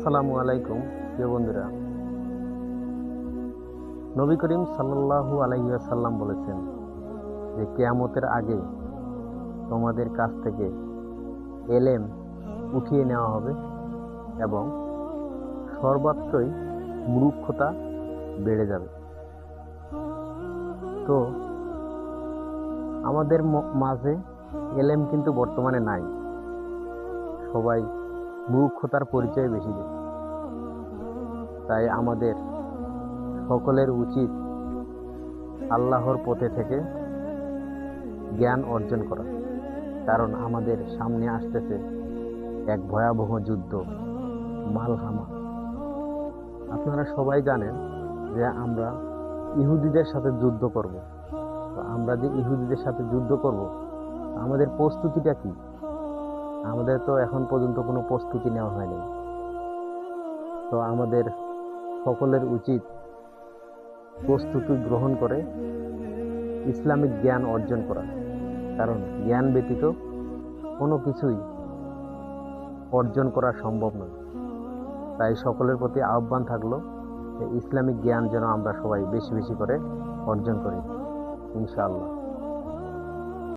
আসসালামু আলাইকুম, প্রিয় বন্ধুরা। নবী করিম সাল্লাল্লাহু আলাইসাল্লাম বলেছেন যে, কেয়ামতের আগে তোমাদের কাছ থেকে এলেম উঠিয়ে নেওয়া হবে এবং সর্বাত্রই মূর্খতা বেড়ে যাবে। তো, আমাদের মাঝে এলেম কিন্তু বর্তমানে নাই। সবাই মূর্খতার পরিচয় বেশি দেয়। তাই আমাদের সকলের উচিত আল্লাহর পথে থেকে জ্ঞান অর্জন করা। কারণ আমাদের সামনে আসতেছে এক ভয়াবহ যুদ্ধ, মালহামা। আপনারা সবাই জানেন যে আমরা ইহুদিদের সাথে যুদ্ধ করব। আমরা যে ইহুদিদের সাথে যুদ্ধ করব, আমাদের প্রস্তুতিটা কি? আমাদের তো এখন পর্যন্ত কোনো প্রস্তুতি নেওয়া হয়নি। তো আমাদের সকলের উচিত প্রস্তুতি গ্রহণ করে ইসলামিক জ্ঞান অর্জন করা। কারণ জ্ঞান ব্যতীত কোনো কিছুই অর্জন করা সম্ভব নয়। তাই সকলের প্রতি আহ্বান থাকল যে ইসলামিক জ্ঞান যেন আমরা সবাই বেশি বেশি করে অর্জন করি, ইনশাআল্লাহ।